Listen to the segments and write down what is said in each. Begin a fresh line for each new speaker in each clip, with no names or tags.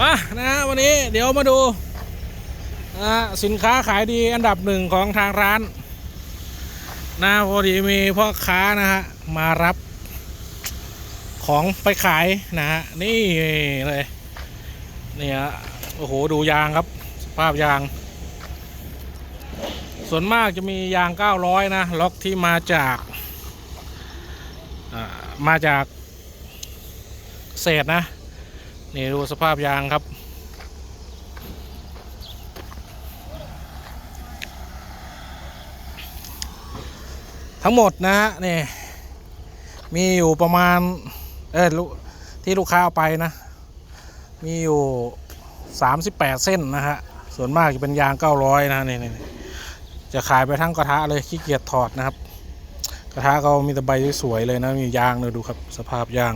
มานะฮะวันนี้เดี๋ยวมาดูนะฮะสินค้าขายดีอันดับหนึ่งของทางร้านนะพอดีมีพ่อค้านะฮะมารับของไปขายนะฮะนี่เลยเนี่ยโอ้โหดูยางครับสภาพยาง ส่วนมากจะมียาง 900 นะ ล็อกที่มาจากอ่ามาจากเศษนะ นี่ดูสภาพยางครับ ทั้งหมดนะฮะนี่มีอยู่ประมาณ เออลูกที่ลูกค้าเอาไปนะ มีอยู่ 38 เส้นนะฮะ ส่วนมากจะเป็นยาง 900 นะนี่นี่นี่จะขายไปทั้งกระทะเลยขี้เกียจถอดนะครับ กระทะเขามีแต่ใบสวยๆเลยนะ มียางเลยดูครับ สภาพยาง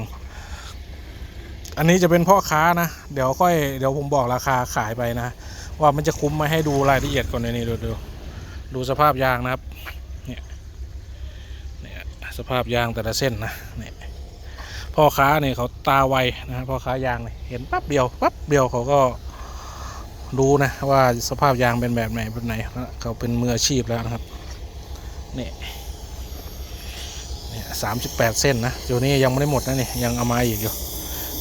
อันนี้จะเป็นพ่อค้านะ เดี๋ยวค่อยเดี๋ยวผมบอกราคาขายไปนะ ว่ามันจะคุ้มไหมให้ดูรายละเอียดก่อนในนี้ดูดูดูสภาพยางนะครับเนี่ยเนี่ยสภาพยางแต่ละเส้นนะเนี่ยพ่อค้าเนี่ยเขาตาไวนะพ่อค้ายางเนี่ยเห็นปั๊บเดียวปั๊บเดียวเขาก็รู้นะว่าสภาพยางเป็นแบบไหนแบบไหนเขาเป็นมืออาชีพแล้วนะครับเนี่ยเนี่ยสามสิบแปดเส้นนะอยู่นี่ยังไม่ได้หมดนะนี่ยังเอามาอีกอยู่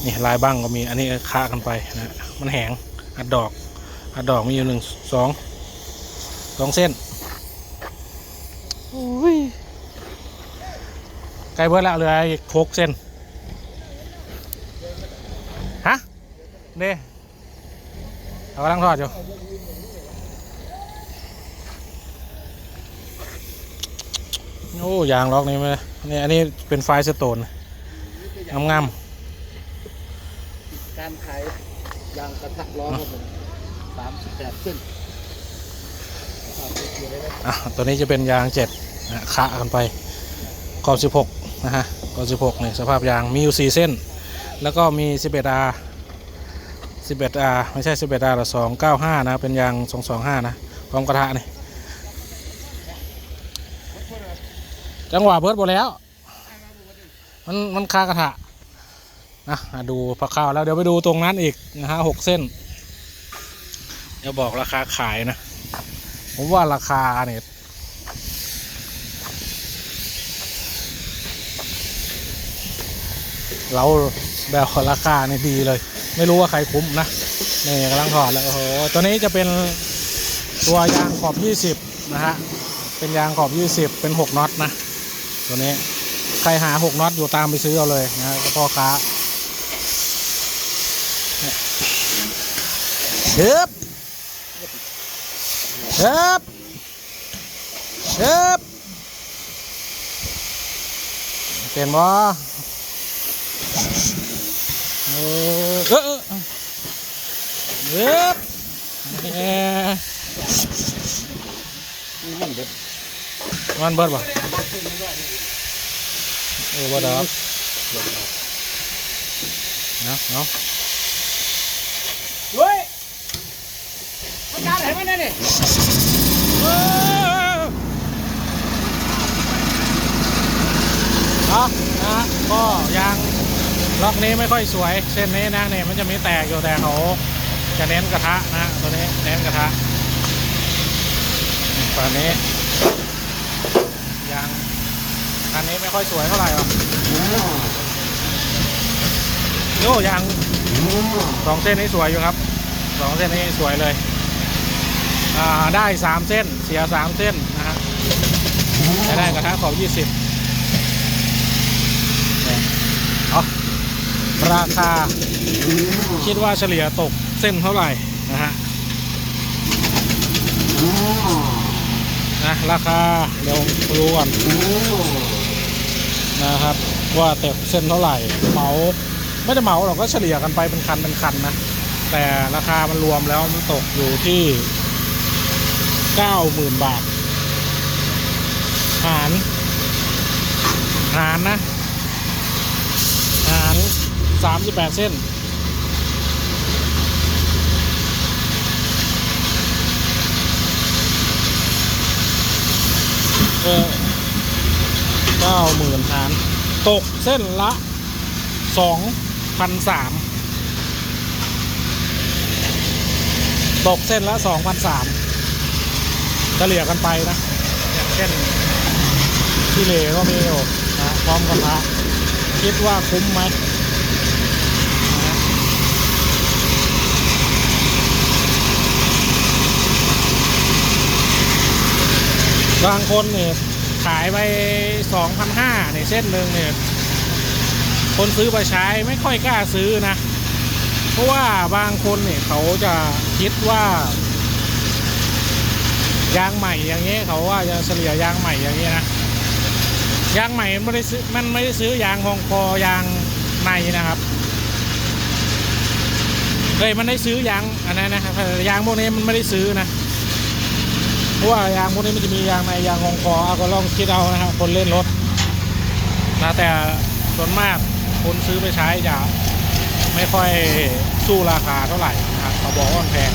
นี่ลายบ้างก็มีอันนี้ค้ากันไปนะมันแหงอัดดอกอัดดอกมีอยู่หนึ่งสองสองเส้นอุ้ยใกลเบิดแล้วเหลืออีกหกเส้นฮะเด้เรากำลังทอดอยู่โอ้ยางล็อกนี่ไหมนี่อันนี้เป็นไฟสโตนงามๆ
การขายยางกระทะร้อนครับผมสามสิบแปดเส้นครับเกี่ยวได้ไหม
อะตัวนี้จะเป็นยางเจ็ดนะคะกันไปขอบสิบหกนะฮะขอบสิบหกเนี่ยสภาพยางมีอยู่สี่เส้น แล้วก็มีสิบเอ็ดอาสิบเอ็ดอาไม่ใช่สิบเอ็ดอาหรอสองเก้าห้านะ เป็นยางสองสองห้านะ พร้อมกระทะนี่ จังหวะเบิร์ดหมดแล้ว มัน มันคากระทะ นะอะดูพอข้าวแล้วเดี๋ยวไปดูตรงนั้นอีกนะฮะหกเส้น เดี๋ยวบอกราคาขายนะ ผมว่าราคาเนี่ยเราแบบราคาเนี่ยดีเลย ไม่รู้ว่าใครคุ้มนะนี่กำลังถอดแล้วโอ้โหตัวนี้จะเป็นตัวยางขอบ 20 นะฮะ เป็นยางขอบ 20 เป็น 6น็อตนะ ตัวนี้ ใครหา 6น็อตอยู่ตามไปซื้อเอาเลยนะพ่อค้า เนี่ยฮึบฮึบฮึบเห็นบ่เกา
รไหนมันเนี่ยนี่
เอานะก็ยางล็อกนี้ไม่ค่อยสวย เส้นนี้นะเนี่ยมันจะมีแตกอยู่แต่เขาจะเน้นกระทะนะตัวนี้เน้นกระทะฝั่งนี้ยางคันนี้ไม่ค่อยสวยเท่าไหร่หรอกโย่ยางสองเส้นนี้สวยอยู่ครับสองเส้นนี้สวยเลย ได้สามเส้นเสียสามเส้นนะฮะจะได้กระทะขอบยี่สิบเอาราคาคิดว่าเฉลี่ยตกเส้นเท่าไหร่นะฮะนะราคาเดี๋ยวผมดูก่อนนะครับ ว่าตกเส้นเท่าไหร่เหมาไม่ได้เหมาหรอกก็เฉลี่ยกันไปเป็นคันเป็นคันนะแต่ราคามันรวมแล้วมันตกอยู่ที่ เก้าหมื่นบาท หารหารนะ หารสามสิบแปดเส้นเออเก้าหมื่นหาร ตกเส้นละสองพันสามตกเส้นละสองพันสาม เฉลี่ยกันไปนะอย่างเช่นที่เลก็มีอยู่นะพร้อมกระทะคิดว่าคุ้มไหมบางคนเนี่ยขายไปสองพันห้าในเส้นหนึ่งเนี่ยคนซื้อไปใช้ไม่ค่อยกล้าซื้อนะ เพราะว่าบางคนเนี่ยเขาจะคิดว่า ยางใหม่อย่างเงี้ยเขาว่าจะเฉลี่ยยางใหม่อย่างเงี้ยนะยางใหม่ไม่ได้ซื้อมันไม่ได้ซื้อยางฮองคอยางในนะครับเฮ้ยมันได้ซื้อยางอันนั้นนะครับยางพวกนี้มันไม่ได้ซื้อนะเพราะว่ายางพวกนี้มันจะมียางในยางฮองคอเอาก็ลองคิดเอานะครับคนเล่นรถนะแต่ส่วนมากคนซื้อไปใช้จะไม่ค่อยสู้ราคาเท่าไหร่นะครับเขาบอกว่าแพง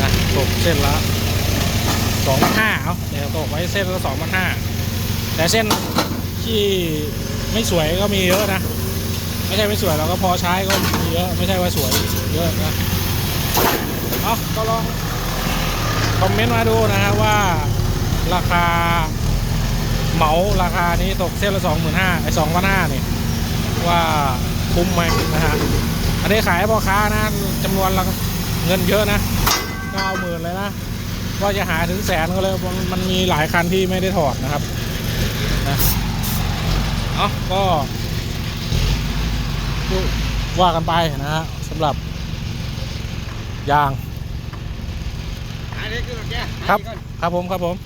นะตกเส้นละ สองพันห้าเอาเดี๋ยวตกไว้เส้นละสองพันห้าแต่เส้นที่ไม่สวยก็มีเยอะนะ ไม่ใช่ไม่สวยเราก็พอใช้ก็มีเยอะ ไม่ใช่ว่าสวยเยอะนะเอาก็ลองคอมเมนต์มาดูนะฮะว่าราคาเหมาราคานี้ตกเส้นละสองหมื่นห้าไอ้สองพันห้าเนี่ยว่าคุ้มไหมนะฮะอันนี้ขายพ่อค้านะจำนวนเงินเยอะนะเก้าหมื่นเลยนะ ว่าจะหาถึงแสนก็เลยมันมันมีหลายคันที่ไม่ได้ถอดนะครับนะเอาก็ว่ากันไปนะฮะสำหรับยาง
หาเด็กขึ้นมาแก
ครับครับผมครับผม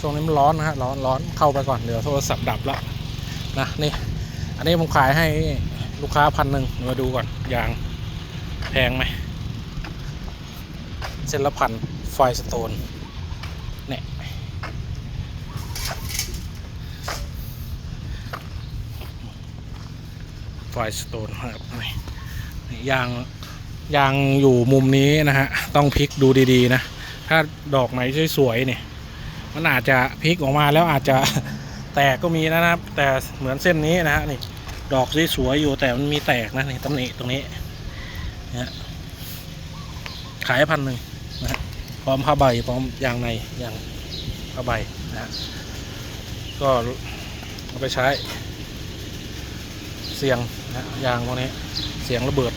ช่วงนี้มันร้อนนะฮะร้อนร้อนเข้าไปก่อนเดี๋ยวโทรศัพท์ดับแล้วนะนี่ อันนี้ผมขายให้ลูกค้าพันหนึ่งมาดูก่อนยางแพงไหมเส้นละพัน ไฟสโตนเนี่ยไฟสโตนครับนี่ยางยางอยู่มุมนี้นะฮะ ต้องพลิกดูดีๆนะ ถ้าดอกไหนสวยๆเนี่ย มันอาจจะพลิกออกมาแล้วอาจจะแตกก็มีนะครับ แต่เหมือนเส้นนี้นะฮะนี่ดอกสวยๆอยู่แต่มันมีแตกนะนี่ตำหนิตรงนี้นะขายพันหนึ่ง ร้อมผ้าใบพร้อมยางในยางผ้าใบนะก็เอาไปใช้ เสียงนะยางพวกนี้เสียงระเบิด